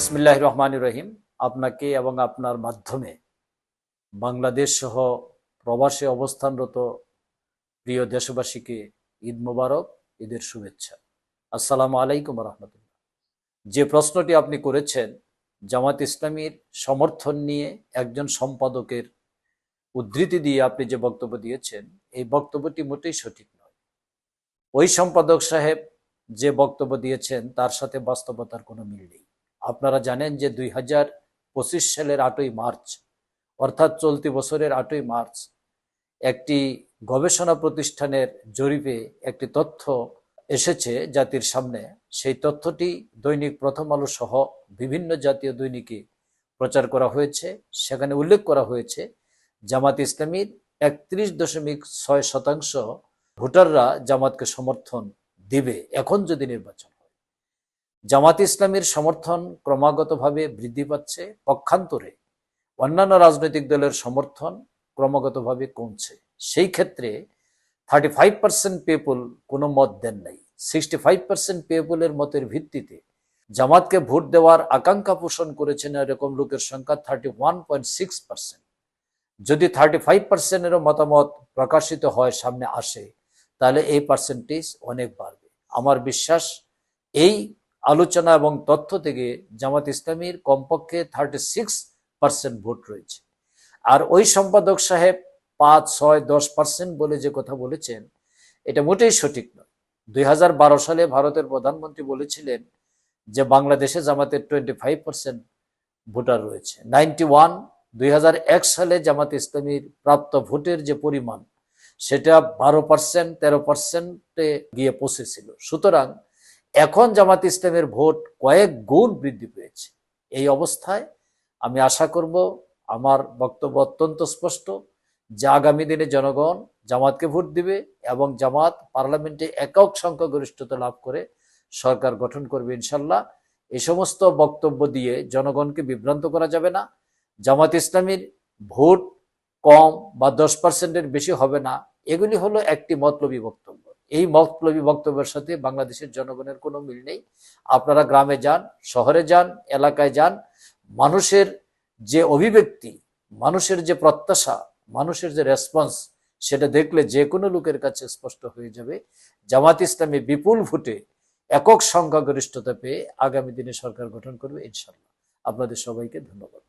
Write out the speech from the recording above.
বিসমিল্লাহ রহমান রহিম আপনাকে এবং আপনার মাধ্যমে বাংলাদেশ সহ প্রবাসে অবস্থানরত প্রিয় দেশবাসীকে ঈদ মোবারক, ঈদের শুভেচ্ছা। আসসালামু আলাইকুম রহমতুল্লাহ। যে প্রশ্নটি আপনি করেছেন, জামাত ইসলামীর সমর্থন নিয়ে একজন সম্পাদকের উদ্ধৃতি দিয়ে আপনি যে বক্তব্য দিয়েছেন, এই বক্তব্যটি মোটেই সঠিক নয়। ওই সম্পাদক সাহেব যে বক্তব্য দিয়েছেন, তার সাথে বাস্তবতার কোনো মিল নেই। আপনারা জানেন যে দুই হাজার পঁচিশ সালের আটই মার্চ, অর্থাৎ চলতি বছরের আটই মার্চ, একটি গবেষণা প্রতিষ্ঠানের জরিপে একটি তথ্য এসেছে জাতির সামনে। সেই তথ্যটি দৈনিক প্রথম আলো সহ বিভিন্ন জাতীয় দৈনিকে প্রচার করা হয়েছে। সেখানে উল্লেখ করা হয়েছে, জামাত ইসলামীর একত্রিশ দশমিক ছয় শতাংশ ভোটাররা জামাতকে সমর্থন দিবে, এখন যদি নির্বাচন। জামাত ইসলামীর সমর্থন ক্রমাগতভাবে বৃদ্ধি পাচ্ছে। পক্ষান্তরে অন্যান্য রাজনৈতিক দলের সমর্থন ক্রমাগতভাবে কমছে। সেই ক্ষেত্রে থার্টি ফাইভ পার্সেন্ট পিপুল কোনো মত দেন নাই। সিক্সটি ফাইভ পার্সেন্ট পিপুলের মতের ভিত্তিতে জামাতকে ভোট দেওয়ার আকাঙ্ক্ষা পোষণ করেছেন এরকম লোকের সংখ্যা thirty one point six percent যদি থার্টি ফাইভ পার্সেন্টেরও মতামত প্রকাশিত হয়, সামনে আসে, তাহলে এই পার্সেন্টেজ অনেক বাড়বে। আমার বিশ্বাস এই আলোচনা এবং তথ্য থেকে জামাত ইসলামীর কমপক্ষে থার্টি সিক্স পার্সেন্ট ভোট রয়েছে। আর ওই সম্পাদক সাহেব পাঁচ, ছয়, দশ পার্সেন্ট বলে যে কথা বলেছেন, এটা মোটেই সঠিক নয়। দুই সালে ভারতের প্রধানমন্ত্রী বলেছিলেন যে বাংলাদেশে জামাতের টোয়েন্টি ফাইভ পার্সেন্ট ভোটার রয়েছে। নাইনটি ওয়ান দুই হাজার এক সালে জামাত ইসলামীর প্রাপ্ত ভোটের যে পরিমাণ, সেটা বারো পার্সেন্ট তেরো পার্সেন্টে গিয়ে পৌঁছেছিল। সুতরাং এখন জামাত ইসলামের ভোট কয়েক গুণ বৃদ্ধি পেয়েছে। এই অবস্থায় আমি আশা করব আমার বক্তব্য অত্যন্ত স্পষ্ট যে আগামী দিনে জনগণ জামাতকে ভোট দিবে এবং জামাত পার্লামেন্টে একক সংখ্যাগরিষ্ঠতা লাভ করে সরকার গঠন করবে ইনশাল্লাহ। এই সমস্ত বক্তব্য দিয়ে জনগণকে বিভ্রান্ত করা যাবে না। জামাত ইসলামীর ভোট কম বা দশ পার্সেন্টের বেশি হবে না। এগুলি হলো একটি মতলবী বক্তব্য। এই মতলবী বক্তব্যের সাথে বাংলাদেশের জনগণের কোনো মিল নেই। আপনারা গ্রামে যান, শহরে যান, এলাকায় যান, মানুষের যে অভিব্যক্তি, মানুষের যে প্রত্যাশা, মানুষের যে রেসপন্স সেটা দেখলে যে কোনো লোকের কাছে স্পষ্ট হয়ে যাবে। জামাত ইসলামী বিপুল ভোটে একক সংখ্যাগরিষ্ঠতা পেয়ে আগামী দিনে সরকার গঠন করবে ইনশাল্লাহ আপনাদের সবাইকে ধন্যবাদ।